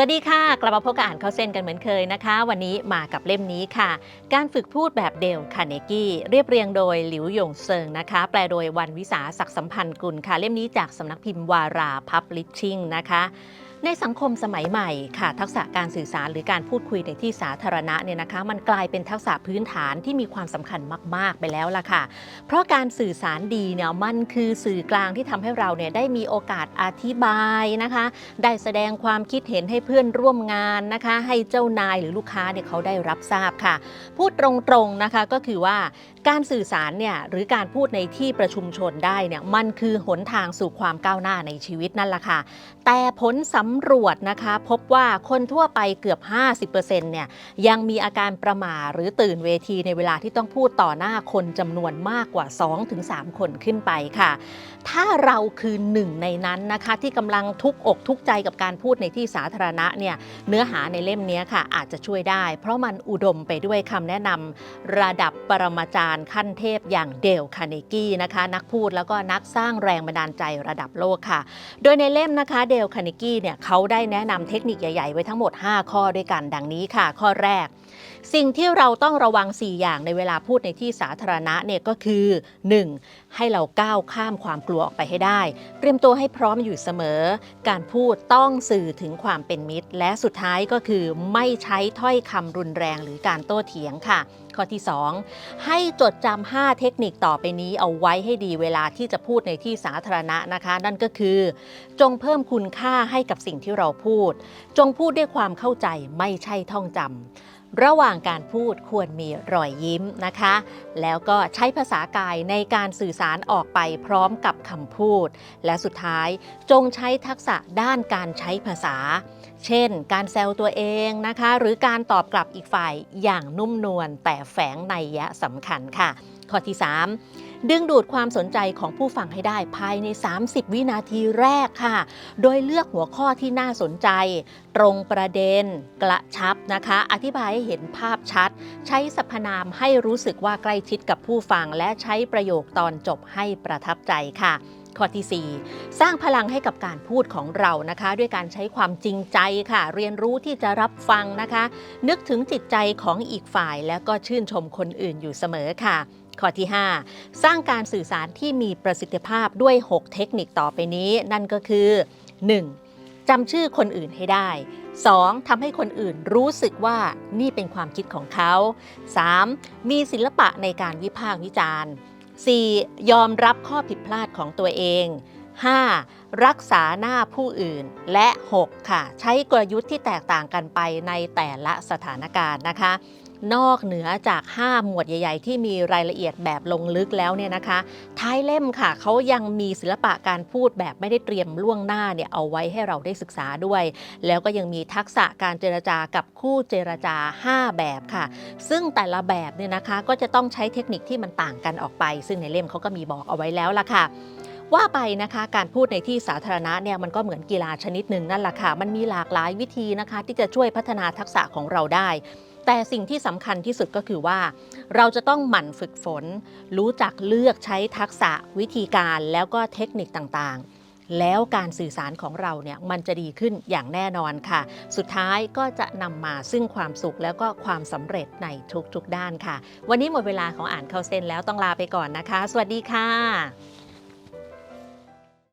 สวัสดีค่ะ กลับมาพบกับอ่านเข้าเส้นกันเหมือนเคยนะคะ วันนี้มากับเล่มนี้ค่ะ การฝึกพูดแบบเดลคาเนกี้เรียบเรียงโดยหลิวหยงเซิงนะคะ แปลโดยวันวิสาศักดิ์สัมพันธ์กุลค่ะ เล่มนี้จากสำนักพิมพ์วาราพับลิชชิ่งนะคะ ในสังคมสมัยใหม่ค่ะทักษะการสื่อสารหรือการพูดคุยในที่สาธารณะเนี่ยนะคะ มันกลายเป็นทักษะพื้นฐานที่มีความสำคัญมาก ๆ ไปแล้วล่ะค่ะ เพราะการสื่อสารดีเนี่ยมันคือสื่อกลางที่ทำให้เราเนี่ยได้มีโอกาสอธิบายนะคะ ได้แสดงความคิดเห็นให้เพื่อนร่วมงานนะคะ ให้เจ้านายหรือลูกค้าเนี่ยเขาได้รับทราบค่ะ พูดตรงๆนะคะก็คือว่าการสื่อสารเนี่ยหรือการพูดในที่ประชุมชนได้เนี่ยมันคือหนทางสู่ความก้าวหน้าในชีวิตนั่นแหละค่ะแต่ผลสำรวจนะคะพบว่าคนทั่วไปเกือบ 50%เนี่ยยังมีอาการประหม่าหรือตื่นเวทีในเวลาที่ต้องพูดต่อหน้าคนจำนวนมากกว่า 2-3 คนขึ้นไปค่ะ ถ้าเราคือหนึ่งในนั้นนะคะที่กำลังทุกอกทุกใจกับการพูดในที่สาธารณะเนี่ยเนื้อหาในเล่มนี้ค่ะอาจจะช่วยได้ เพราะมันอุดมไปด้วยคำแนะนำระดับปรมาจารย์ขั้นเทพอย่างเดลคาเนกี้นะคะนักพูดแล้วก็นักสร้างแรงบันดาลใจระดับโลกค่ะ โดยในเล่มนะคะเดลคาเนกี้เนี่ยเขาได้แนะนำเทคนิคใหญ่ ๆ ไว้ทั้งหมด 5 ข้อด้วยกันดังนี้ค่ะ ข้อแรกสิ่งที่เราต้องระวัง 4 อย่างในเวลาพูดในที่สาธารณะเนี่ยก็คือ 1. ให้เราก้าวข้ามความกลัวออกไปให้ได้ เตรียมตัวให้พร้อมอยู่เสมอ การพูดต้องสื่อถึงความเป็นมิตร และสุดท้ายก็คือไม่ใช้ถ้อยคำรุนแรงหรือการโต้เถียงค่ะ ข้อที่ 2 ให้จดจำ5เทคนิคต่อไปนี้เอาไว้ให้ดีเวลาที่จะพูดในที่สาธารณะนะคะ นั่นก็คือ จงเพิ่มคุณค่าให้กับสิ่งที่เราพูด จงพูดด้วยความเข้าใจไม่ใช่ท่องจำ ระหว่างการพูดควรมีรอยยิ้มนะคะ แล้วก็ใช้ภาษากายในการสื่อสารออกไปพร้อมกับคำพูด และสุดท้ายจงใช้ทักษะด้านการใช้ภาษา เช่น การแซวตัวเองนะคะ หรือการตอบกลับอีกฝ่ายอย่างนุ่มนวลแต่แฝงในยะสำคัญค่ะ ข้อที่ 3 ดึงดูดความสนใจของผู้ฟังให้ได้ภายใน 30 วินาทีแรกค่ะ โดยเลือกหัวข้อที่น่าสนใจ ตรงประเด็น กระชับนะคะ อธิบายให้เห็นภาพชัด ใช้สรรพนามให้รู้สึกว่าใกล้ชิดกับผู้ฟัง และใช้ประโยคตอนจบให้ประทับใจค่ะข้อที่ 4 สร้างพลังให้กับการพูดของเรานะคะ ด้วยการใช้ความจริงใจค่ะ เรียนรู้ที่จะรับฟังนะคะ นึกถึงจิตใจของอีกฝ่าย แล้วก็ชื่นชมคนอื่นอยู่เสมอค่ะ ข้อที่ 5 สร้างการสื่อสารที่มีประสิทธิภาพด้วย 6 เทคนิคต่อไปนี้ นั่นก็คือ 1. จำชื่อคนอื่นให้ได้ 2. ทำให้คนอื่นรู้สึกว่านี่เป็นความคิดของเขา 3. มีศิลปะในการวิพากษ์วิจารณ์ 4. ยอมรับข้อผิดพลาดของตัวเอง 5. รักษาหน้าผู้อื่นและ 6. ค่ะ ใช้กลยุทธ์ที่แตกต่างกันไปในแต่ละสถานการณ์นะคะ นอกเหนือจาก 5 หมวดใหญ่ ๆ ที่มีรายละเอียดแบบลงลึกแล้วเนี่ยนะคะ ท้ายเล่มค่ะเขายังมีศิลปะการพูดแบบไม่ได้เตรียมล่วงหน้าเนี่ยเอาไว้ให้เราได้ศึกษาด้วย แล้วก็ยังมีทักษะการเจรจากับคู่เจรจา 5 แบบค่ะ ซึ่งแต่ละแบบเนี่ยนะคะก็จะต้องใช้เทคนิคที่มันต่างกันออกไป ซึ่งในเล่มเขาก็มีบอกเอาไว้แล้วล่ะค่ะ ว่าไปนะคะการพูดในที่สาธารณะเนี่ยมันก็เหมือนกีฬาชนิดหนึ่งนั่นแหละค่ะ มันมีหลากหลายวิธีนะคะ ที่จะช่วยพัฒนาทักษะของเราได้ แต่สิ่งที่สำคัญที่สุดก็คือว่า เราจะต้องหมั่นฝึกฝน รู้จักเลือกใช้ทักษะวิธีการแล้วก็เทคนิคต่างๆ แล้วการสื่อสารของเราเนี่ยมันจะดีขึ้นอย่างแน่นอนค่ะ สุดท้ายก็จะนำมาซึ่งความสุขแล้วก็ความสำเร็จในทุกๆด้านค่ะ วันนี้หมดเวลาของอ่านเข้าเส้นแล้วต้องลาไปก่อนนะคะ สวัสดีค่ะ